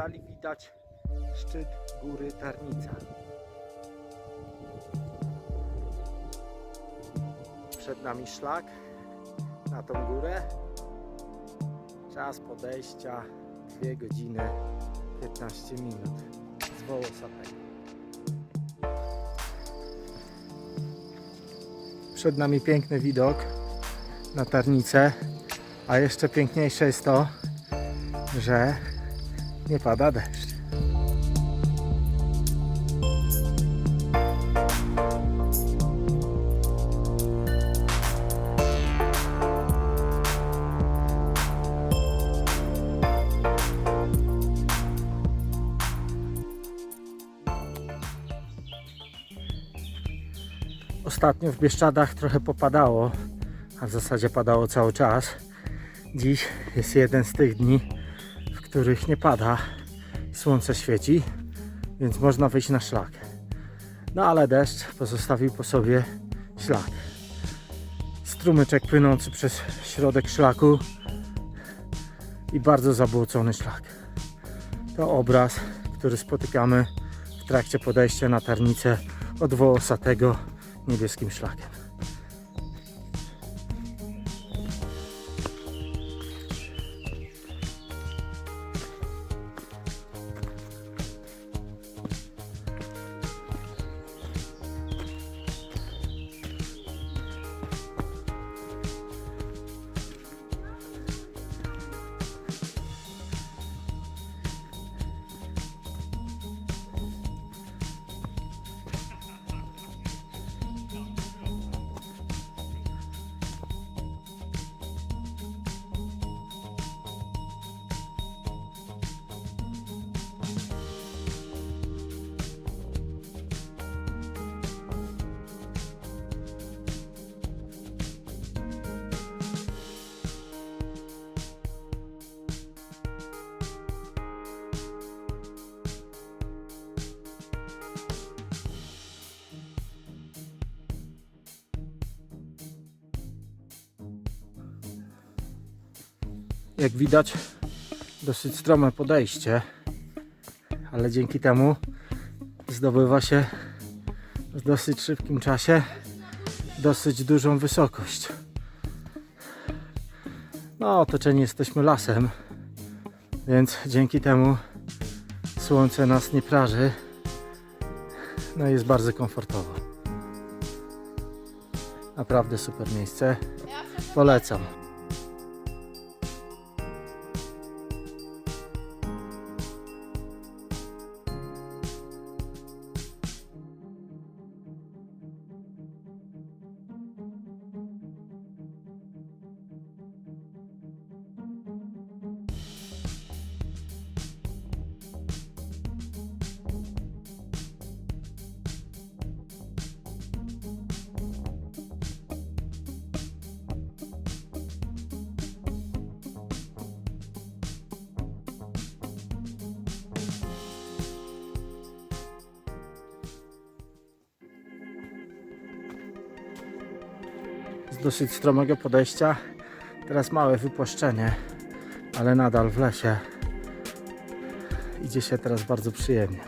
oddali widać szczyt góry Tarnica. Przed nami szlak na tą górę. Czas podejścia 2 godziny 15 minut z Wołosatego. Przed nami piękny widok na Tarnicę, a jeszcze piękniejsze jest to, że nie pada deszcz. Ostatnio w Bieszczadach trochę popadało, a w zasadzie padało cały czas. Dziś jest jeden z tych dni, których nie pada, słońce świeci, więc można wyjść na szlak. No ale deszcz pozostawił po sobie ślad. Strumyczek płynący przez środek szlaku i bardzo zabłocony szlak. To obraz, który spotykamy w trakcie podejścia na tarnicę od Wołosatego niebieskim szlakiem. Jak widać, dosyć strome podejście, ale dzięki temu zdobywa się w dosyć szybkim czasie dosyć dużą wysokość. No, otoczeni jesteśmy lasem, więc dzięki temu słońce nas nie praży. No i jest bardzo komfortowo. Naprawdę super miejsce. Polecam. Z dosyć stromego podejścia. Teraz małe wypłaszczenie, ale nadal w lesie. Idzie się teraz bardzo przyjemnie.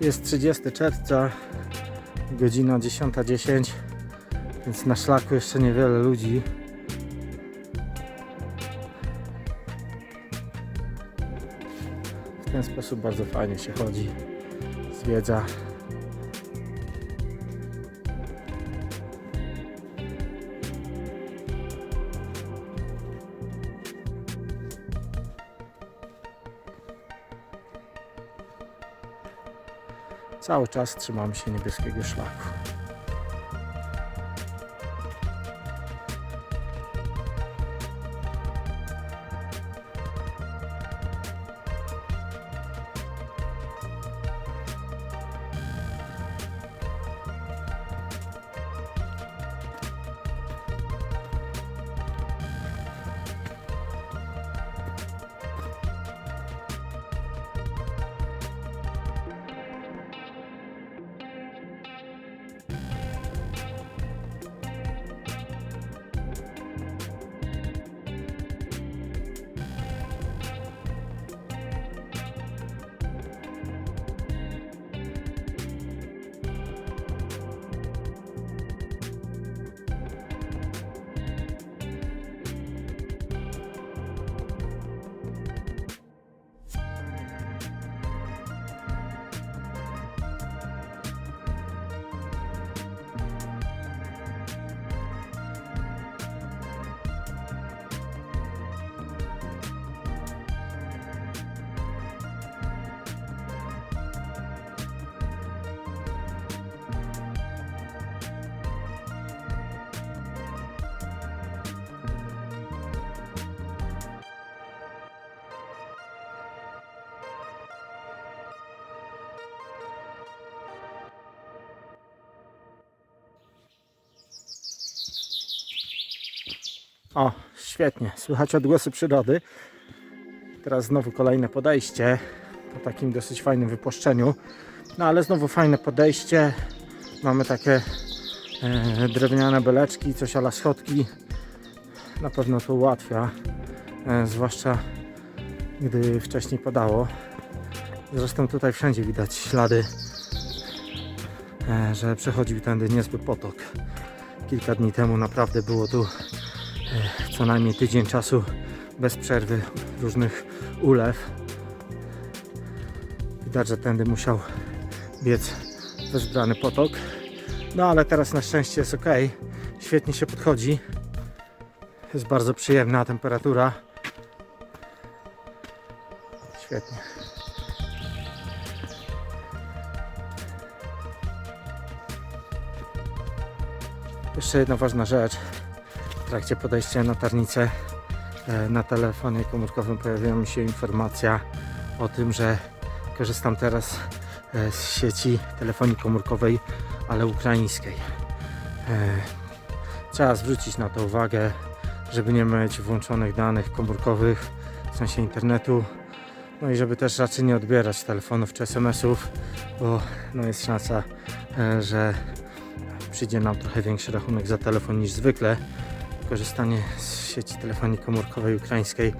Jest 30 czerwca, godzina 10.10, więc na szlaku jeszcze niewiele ludzi. W ten sposób bardzo fajnie się chodzi, zwiedza Cały czas trzymamy się niebieskiego szlaku. O, świetnie. Słychać odgłosy przyrody. Teraz znowu kolejne podejście po takim dosyć fajnym wypłaszczeniu. No ale znowu fajne podejście. Mamy takie e, drewniane beleczki, coś ala schodki. Na pewno to ułatwia, e, zwłaszcza gdy wcześniej padało. Zresztą tutaj wszędzie widać ślady, e, że przechodził tędy niezły potok. Kilka dni temu naprawdę było tu co najmniej tydzień czasu bez przerwy różnych ulew. Widać, że tędy musiał biec wezbrany potok. No ale teraz na szczęście jest ok. Świetnie się podchodzi. Jest bardzo przyjemna temperatura. Świetnie. Jeszcze jedna ważna rzecz. W trakcie podejścia na tarnicę e, na telefonie komórkowym pojawiła mi się informacja o tym, że korzystam teraz e, z sieci telefonii komórkowej, ale ukraińskiej. E, Trzeba zwrócić na to uwagę, żeby nie mieć włączonych danych komórkowych, w sensie internetu, no i żeby też raczej nie odbierać telefonów czy SMS-ów, bo no jest szansa, że przyjdzie nam trochę większy rachunek za telefon niż zwykle. Korzystanie z sieci telefonii komórkowej ukraińskiej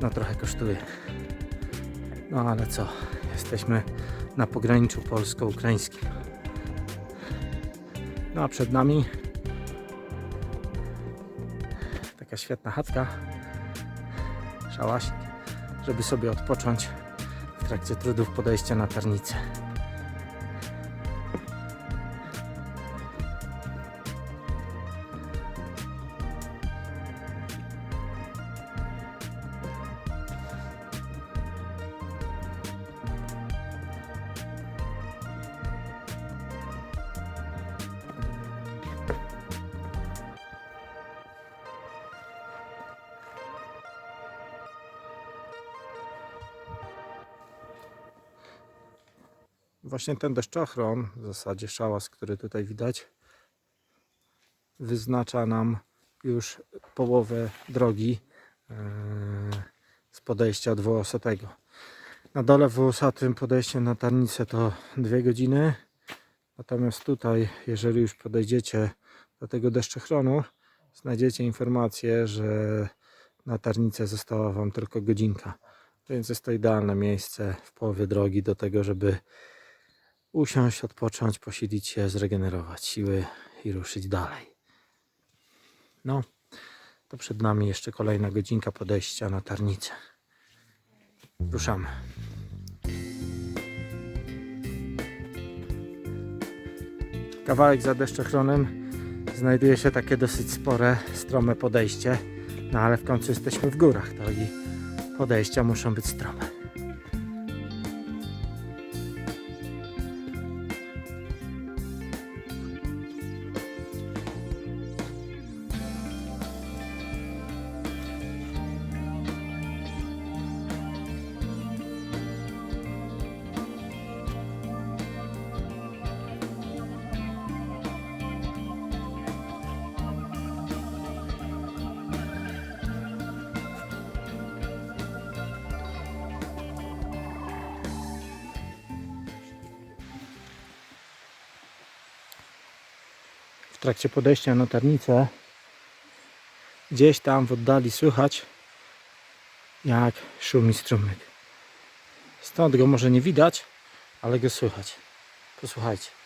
no trochę kosztuje. No ale co, jesteśmy na pograniczu polsko-ukraińskim. No a przed nami taka świetna chatka, szałasik, żeby sobie odpocząć w trakcie trudów podejścia na tarnicę. Właśnie ten deszczochron, w zasadzie szałas, który tutaj widać, wyznacza nam już połowę drogi e, z podejścia dwuosatego. Na dole w dwuosatym podejście na tarnicę to dwie godziny, natomiast tutaj, jeżeli już podejdziecie do tego deszczochronu, znajdziecie informację, że na tarnicę została Wam tylko godzinka. Więc jest to idealne miejsce w połowie drogi do tego, żeby usiąść, odpocząć, posilić się, zregenerować siły i ruszyć dalej. No, to przed nami jeszcze kolejna godzinka podejścia na tarnicę. Ruszamy. Kawałek za deszczochronem znajduje się takie dosyć spore, strome podejście, no ale w końcu jesteśmy w górach, to i podejścia muszą być strome. Trakcie podejścia na tarnicę gdzieś tam w oddali słychać jak szumi strumyk. Stąd go może nie widać, ale go słychać. Posłuchajcie.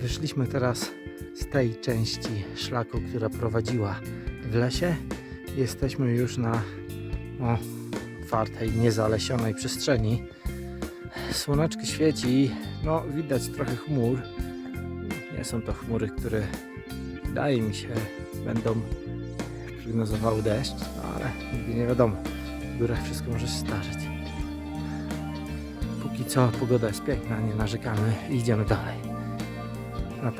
Wyszliśmy teraz z tej części szlaku, która prowadziła w lesie. Jesteśmy już na o, otwartej, niezalesionej przestrzeni. Słoneczko świeci, no widać trochę chmur. Nie są to chmury, które wydaje mi się będą prognozowały deszcz, no ale nigdy nie wiadomo. W górach wszystko może się zdarzyć. póki co pogoda jest piękna, nie narzekamy i idziemy dalej na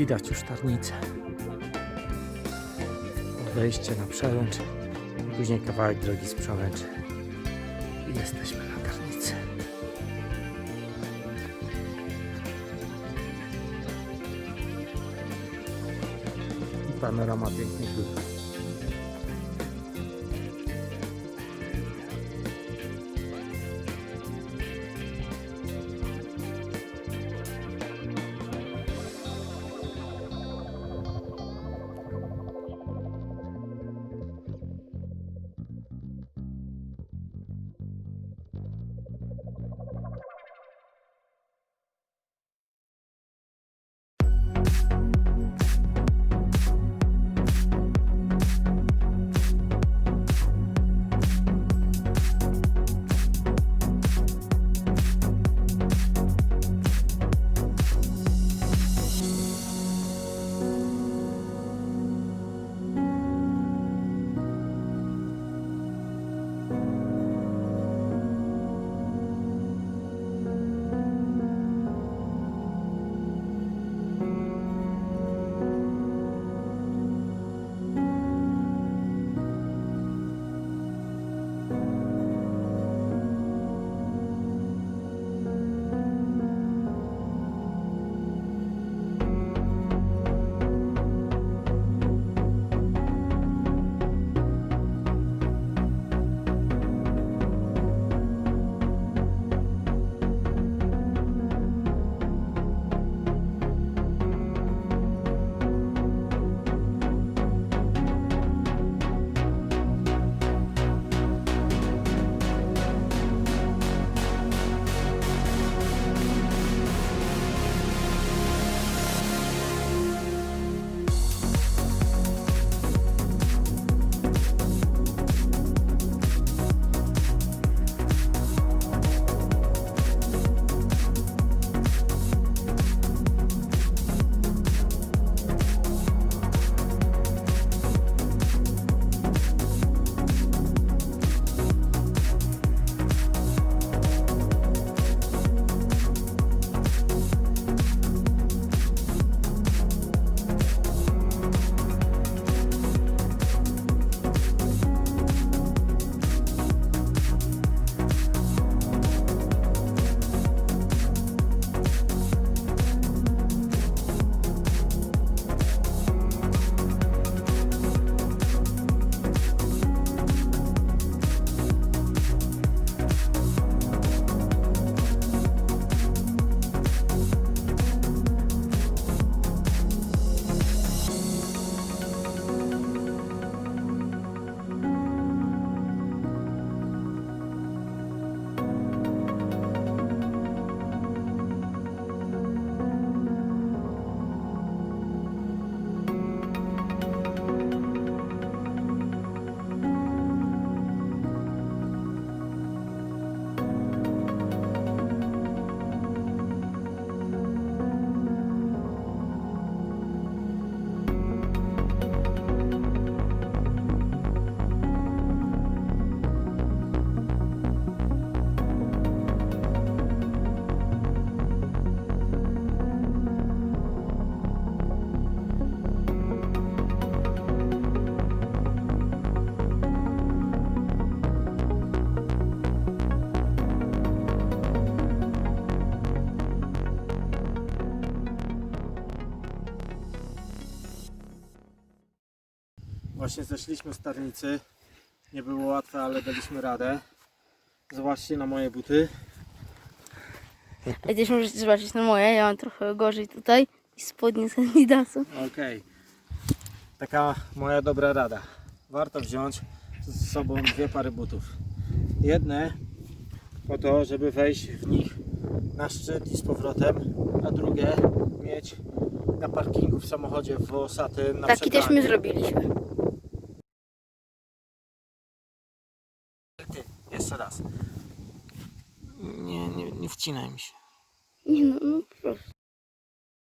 Widać już tarnicę. Wejście na przełęcz, później kawałek drogi z przełęczy. Jesteśmy na tarnicy. I panorama pięknych gór. Właśnie zeszliśmy z Tarnicy. Nie było łatwe, ale daliśmy radę. Zobaczcie na moje buty. I też możecie zobaczyć na moje, ja mam trochę gorzej tutaj. I spodnie z Adidasu. Okej. Taka moja dobra rada. Warto wziąć z sobą dwie pary butów. Jedne po to, żeby wejść w nich na szczyt i z powrotem, a drugie mieć na parkingu w samochodzie włosatym na Taki też my zrobiliśmy. Jeszcze raz. Nie, nie, nie wcinaj mi się. Nie no, no po prostu.